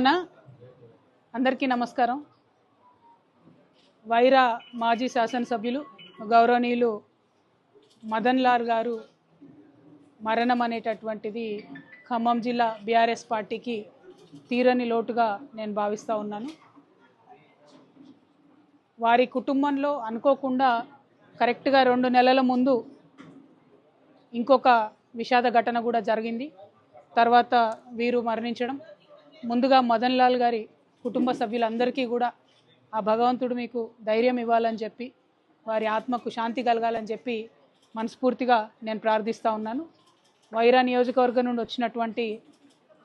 తెలంగాణ అందరికీ నమస్కారం. వైరా మాజీ శాసనసభ్యులు గౌరవనీయులు మదన్ లాల్ గారు మరణం అనేటటువంటిది ఖమ్మం జిల్లా బీఆర్ఎస్ పార్టీకి తీరని లోటుగా నేను భావిస్తూ ఉన్నాను. వారి కుటుంబంలో అనుకోకుండా కరెక్ట్గా రెండు నెలల ముందు ఇంకొక విషాద ఘటన కూడా జరిగింది. తర్వాత వీరు మరణించడం. ముందుగా మదన్ లాల్ గారి కుటుంబ సభ్యులందరికీ కూడా ఆ భగవంతుడు మీకు ధైర్యం ఇవ్వాలని చెప్పి వారి ఆత్మకు శాంతి కలగాలని చెప్పి మనస్ఫూర్తిగా నేను ప్రార్థిస్తూ ఉన్నాను. వైరా నియోజకవర్గం నుండి వచ్చినటువంటి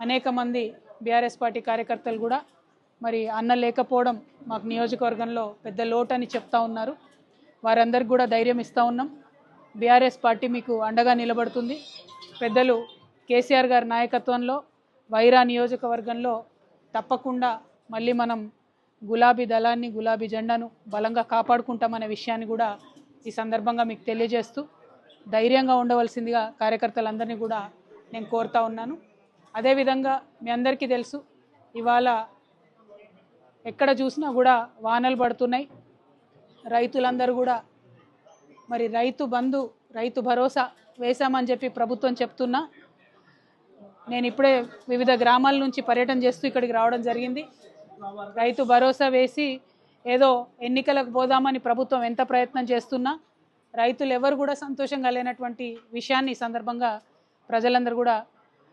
అనేక మంది బీఆర్ఎస్ పార్టీ కార్యకర్తలు కూడా మరి అన్న లేకపోవడం మాకు నియోజకవర్గంలో పెద్ద లోటు అని చెప్తా ఉన్నారు. వారందరికి కూడా ధైర్యం ఇస్తూ ఉన్నాం. బీఆర్ఎస్ పార్టీ మీకు అండగా నిలబడుతుంది. పెద్దలు కేసీఆర్ గారి నాయకత్వంలో వైరా నియోజకవర్గంలో తప్పకుండా మళ్ళీ మనం గులాబీ దళాన్ని గులాబీ జెండాను బలంగా కాపాడుకుంటామనే విషయాన్ని కూడా ఈ సందర్భంగా మీకు తెలియజేస్తూ ధైర్యంగా ఉండవలసిందిగా కార్యకర్తలందరినీ కూడా నేను కోరుతా ఉన్నాను. అదేవిధంగా మీ అందరికీ తెలుసు ఇవాళ ఎక్కడ చూసినా కూడా వానలు పడుతున్నాయి. రైతులందరూ కూడా మరి రైతు బంధు రైతు భరోసా వేశామని చెప్పి ప్రభుత్వం చెప్తున్నా. నేను ఇప్పుడే వివిధ గ్రామాల నుంచి పర్యటన చేస్తూ ఇక్కడికి రావడం జరిగింది. రైతు భరోసా వేసి ఏదో ఎన్నికలకు పోదామని ప్రభుత్వం ఎంత ప్రయత్నం చేస్తున్నా రైతులు ఎవరు కూడా సంతోషంగా లేనటువంటి విషయాన్ని ఈ సందర్భంగా ప్రజలందరూ కూడా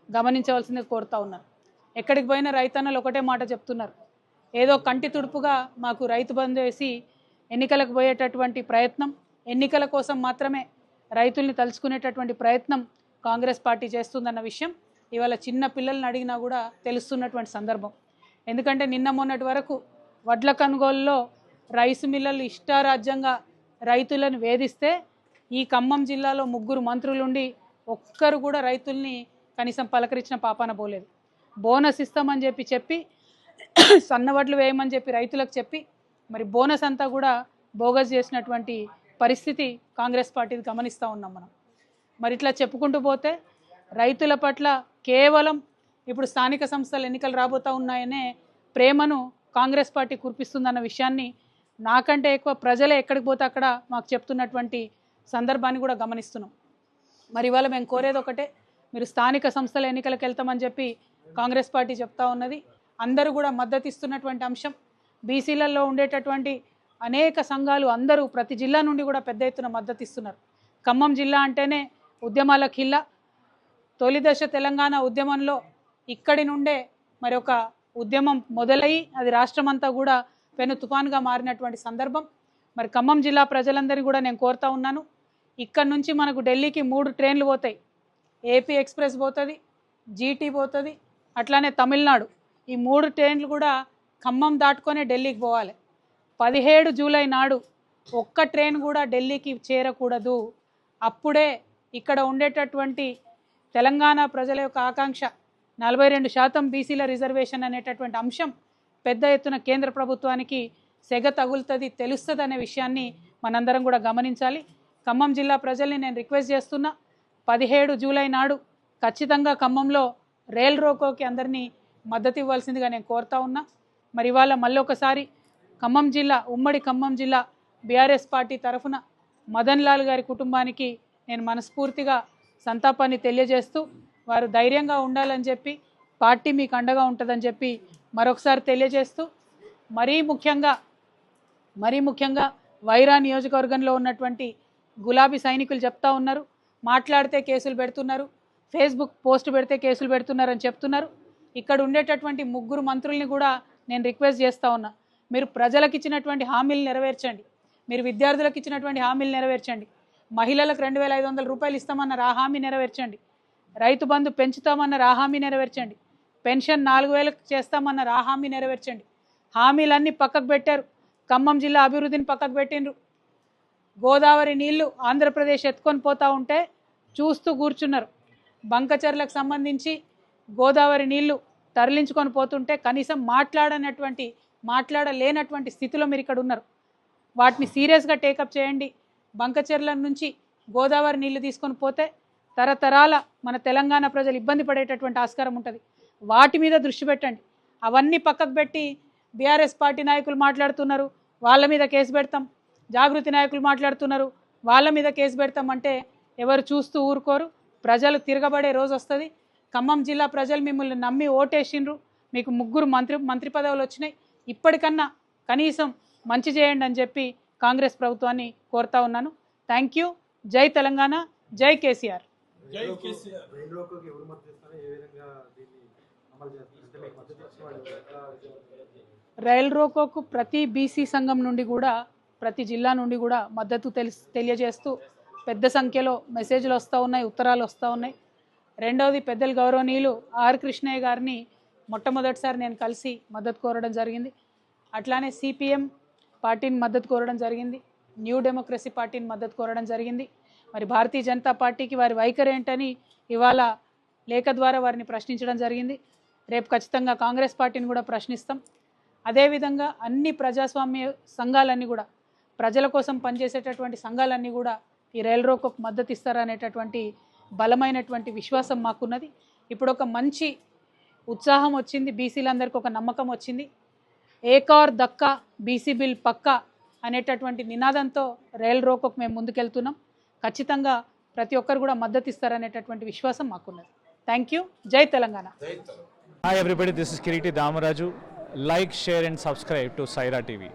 గమనించవలసిందిగా కోరుతా ఉన్నారు. ఎక్కడికి పోయినా రైతన్నలు ఒకటే మాట చెప్తున్నారు. ఏదో కంటి తుడుపుగా మాకు రైతు బంధు వేసి ఎన్నికలకు పోయేటటువంటి ప్రయత్నం ఎన్నికల కోసం మాత్రమే రైతుల్ని తలుచుకునేటటువంటి ప్రయత్నం కాంగ్రెస్ పార్టీ చేస్తుందన్న విషయం ఇవాళ చిన్న పిల్లల్ని అడిగినా కూడా తెలుస్తున్నటువంటి సందర్భం. ఎందుకంటే నిన్న మొన్నటి వరకు వడ్ల కొనుగోలులో రైసు మిల్లలు ఇష్టారాజ్యంగా రైతులను వేధిస్తే ఈ ఖమ్మం జిల్లాలో ముగ్గురు మంత్రులుండి ఒక్కరు కూడా రైతుల్ని కనీసం పలకరించిన పాపాన పోలేదు. బోనస్ ఇస్తామని చెప్పి చెప్పి సన్నవడ్లు వేయమని చెప్పి రైతులకు చెప్పి మరి బోనస్ అంతా కూడా బోగస్ చేసినటువంటి పరిస్థితి కాంగ్రెస్ పార్టీది గమనిస్తూ ఉన్నాం మనం. మరి ఇట్లా చెప్పుకుంటూ పోతే రైతుల పట్ల కేవలం ఇప్పుడు స్థానిక సంస్థల ఎన్నికలు రాబోతూ ఉన్నాయనే ప్రేమను కాంగ్రెస్ పార్టీ కురిపిస్తుందన్న విషయాన్ని నాకంటే ఎక్కువ ప్రజలే ఎక్కడికి పోతే అక్కడ మాకు చెప్తున్నటువంటి సందర్భాన్ని కూడా గమనిస్తున్నాం. మరి ఇవాళ మేము కోరేది ఒకటే మీరు స్థానిక సంస్థల ఎన్నికలకు వెళ్తామని చెప్పి కాంగ్రెస్ పార్టీ చెప్తా ఉన్నది. అందరూ కూడా మద్దతు ఇస్తున్నటువంటి అంశం. బీసీలలో ఉండేటటువంటి అనేక సంఘాలు అందరూ ప్రతి జిల్లా నుండి కూడా పెద్ద ఎత్తున మద్దతు ఇస్తున్నారు. ఖమ్మం జిల్లా అంటేనే ఉద్యమాల కిల్లా తొలిదశ తెలంగాణ ఉద్యమంలో ఇక్కడి నుండే మరి ఒక ఉద్యమం మొదలై అది రాష్ట్రమంతా కూడా పెను తుఫాన్గా మారినటువంటి సందర్భం. మరి ఖమ్మం జిల్లా ప్రజలందరినీ కూడా నేను కోరుతా ఉన్నాను. ఇక్కడ నుంచి మనకు ఢిల్లీకి మూడు ట్రైన్లు పోతాయి. ఏపీ ఎక్స్ప్రెస్ పోతుంది జీటీ పోతుంది అట్లానే తమిళనాడు. ఈ మూడు ట్రైన్లు కూడా ఖమ్మం దాటుకొనే ఢిల్లీకి పోవాలి. పదిహేడు జూలై నాడు ఒక్క ట్రైన్ కూడా ఢిల్లీకి చేరకూడదు. అప్పుడే ఇక్కడ ఉండేటటువంటి తెలంగాణ ప్రజల యొక్క ఆకాంక్ష నలభై రెండు శాతం బీసీల రిజర్వేషన్ అనేటటువంటి అంశం పెద్ద ఎత్తున కేంద్ర ప్రభుత్వానికి సెగ తగులుతుంది తెలుస్తుంది అనే విషయాన్ని మనందరం కూడా గమనించాలి. ఖమ్మం జిల్లా ప్రజల్ని నేను రిక్వెస్ట్ చేస్తున్నా పదిహేడు జూలై నాడు ఖచ్చితంగా ఖమ్మంలో రైల్ రోకోకి అందరినీ మద్దతు ఇవ్వాల్సిందిగా నేను కోరుతా ఉన్నా. మరి ఇవాళ మళ్ళీ ఒకసారి ఖమ్మం జిల్లా ఉమ్మడి ఖమ్మం జిల్లా బీఆర్ఎస్ పార్టీ తరఫున మదన్ లాల్ గారి కుటుంబానికి నేను మనస్ఫూర్తిగా సంతాపాన్ని తెలియజేస్తూ వారు ధైర్యంగా ఉండాలని చెప్పి పార్టీ మీకు అండగా ఉంటుందని చెప్పి మరొకసారి తెలియజేస్తూ మరీ ముఖ్యంగా మరీ ముఖ్యంగా వైరా నియోజకవర్గంలో ఉన్నటువంటి గులాబీ సైనికులు చెప్తా ఉన్నారు మాట్లాడితే కేసులు పెడుతున్నారు ఫేస్బుక్ పోస్ట్ పెడితే కేసులు పెడుతున్నారని చెప్తున్నారు. ఇక్కడ ఉండేటటువంటి ముగ్గురు మంత్రుల్ని కూడా నేను రిక్వెస్ట్ చేస్తూ ఉన్నా. మీరు ప్రజలకు ఇచ్చినటువంటి హామీలు నెరవేర్చండి. మీరు విద్యార్థులకు ఇచ్చినటువంటి హామీలు నెరవేర్చండి. మహిళలకు రెండు వేల ఐదు వందల రూపాయలు ఇస్తామన్నారు ఆ హామీ నెరవేర్చండి. రైతు బంధు పెంచుతామన్నారు ఆ హామీ నెరవేర్చండి. పెన్షన్ నాలుగు వేలకు చేస్తామన్నారు ఆ హామీ నెరవేర్చండి. హామీలన్నీ పక్కకు పెట్టారు. ఖమ్మం జిల్లా అభివృద్ధిని పక్కకు పెట్టిండ్రు. గోదావరి నీళ్ళు ఆంధ్రప్రదేశ్ ఎత్తుకొని పోతా ఉంటే చూస్తూ కూర్చున్నారు. బంకచర్లకు సంబంధించి గోదావరి నీళ్ళు తరలించుకొని పోతుంటే కనీసం మాట్లాడనటువంటి మాట్లాడలేనటువంటి స్థితిలో మీరు ఇక్కడ ఉన్నారు. వాటిని సీరియస్గా టేకప్ చేయండి. బంకచెర్ల నుంచి గోదావరి నీళ్ళు తీసుకొని పోతే తరతరాల మన తెలంగాణ ప్రజలు ఇబ్బంది పడేటటువంటి ఆస్కారం ఉంటుంది. వాటి మీద దృష్టి పెట్టండి. అవన్నీ పక్కకు పెట్టి బీఆర్ఎస్ పార్టీ నాయకులు మాట్లాడుతున్నారు వాళ్ళ మీద కేసు పెడతాం. జాగృతి నాయకులు మాట్లాడుతున్నారు వాళ్ళ మీద కేసు పెడతాం అంటే ఎవరు చూస్తూ ఊరుకోరు. ప్రజలు తిరగబడే రోజు వస్తుంది. ఖమ్మం జిల్లా ప్రజలు మిమ్మల్ని నమ్మి ఓటేసిండ్రు. మీకు ముగ్గురు మంత్రి మంత్రి పదవులు వచ్చినాయి. ఇప్పటికన్నా కనీసం మంచి చేయండి అని చెప్పి కాంగ్రెస్ ప్రభుత్వాన్ని కోరుతా ఉన్నాను. థ్యాంక్ యూ జై తెలంగాణ. జై కేసీఆర్. రైల్ రోకోకు ప్రతి బీసీ సంఘం నుండి కూడా ప్రతి జిల్లా నుండి కూడా మద్దతు తెలిసి తెలియజేస్తూ పెద్ద సంఖ్యలో మెసేజ్లు వస్తూ ఉన్నాయి ఉత్తరాలు వస్తూ ఉన్నాయి. రెండవది పెద్దలు గౌరవనీయులు ఆర్ కృష్ణయ్య గారిని మొట్టమొదటిసారి నేను కలిసి మద్దతు కోరడం జరిగింది. అట్లానే సిపిఎం పార్టీని మద్దతు కోరడం జరిగింది. న్యూ డెమోక్రసీ పార్టీని మద్దతు కోరడం జరిగింది. మరి భారతీయ జనతా పార్టీకి వారి వైఖరి ఏంటని ఇవాళ లేఖ ద్వారా వారిని ప్రశ్నించడం జరిగింది. రేపు ఖచ్చితంగా కాంగ్రెస్ పార్టీని కూడా ప్రశ్నిస్తాం. అదేవిధంగా అన్ని ప్రజాస్వామ్య సంఘాలన్నీ కూడా ప్రజల కోసం పనిచేసేటటువంటి సంఘాలన్నీ కూడా ఈ రైల్ రోకోకు మద్దతు ఇస్తారనేటటువంటి బలమైనటువంటి విశ్వాసం మాకున్నది. ఇప్పుడు ఒక మంచి ఉత్సాహం వచ్చింది. బీసీలందరికీ ఒక నమ్మకం వచ్చింది. ఏకార్ దక్క బీసీ బిల్ పక్కా అనేటటువంటి నినాదంతో రైల్ రోకోకు మేము ముందుకెళ్తున్నాం. ఖచ్చితంగా ప్రతి ఒక్కరు కూడా మద్దతు ఇస్తారనేటటువంటి విశ్వాసం మాకున్నది. థ్యాంక్ యూ జై Telangana. Hi everybody this is Kireeti Damaraju like share and subscribe to Saira TV